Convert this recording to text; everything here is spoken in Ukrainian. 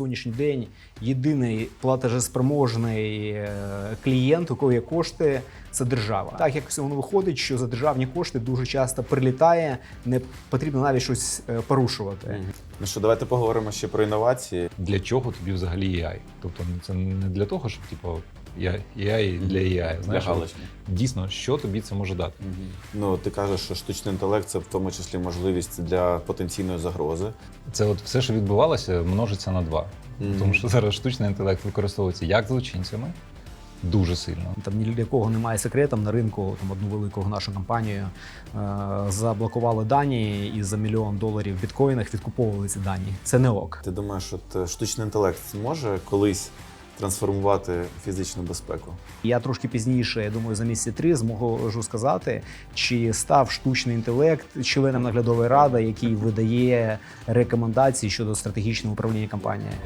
сьогоднішній день єдиний платежеспроможний е, клієнт, у кого є кошти, це держава. Так як воно виходить, що за державні кошти дуже часто прилітає, не потрібно навіть щось е, порушувати. Ну що, давайте поговоримо ще про інновації. Для чого тобі взагалі AI? Тобто це не для того, щоб типу я- AI для AI. Знаєш, Для от галочки. дійсно, що тобі це може дати? Ну, ти кажеш, що штучний інтелект це в тому числі можливість для потенційної загрози. Це от все, що відбувалося, множиться на два. Мгм. Тому що зараз штучний інтелект використовується як злочинцями, дуже сильно. Там ні для кого немає секретом на ринку. Там одну велику нашу компанію е, заблокували дані і за мільйон доларів в біткоїнах відкуповували ці дані. Це не ок. Ти думаєш, що т- штучний інтелект зможе колись трансформувати фізичну безпеку? Я трошки пізніше, я думаю, за місяці три зможу сказати, чи став штучний інтелект членом наглядової ради, який видає рекомендації щодо стратегічного управління компанією.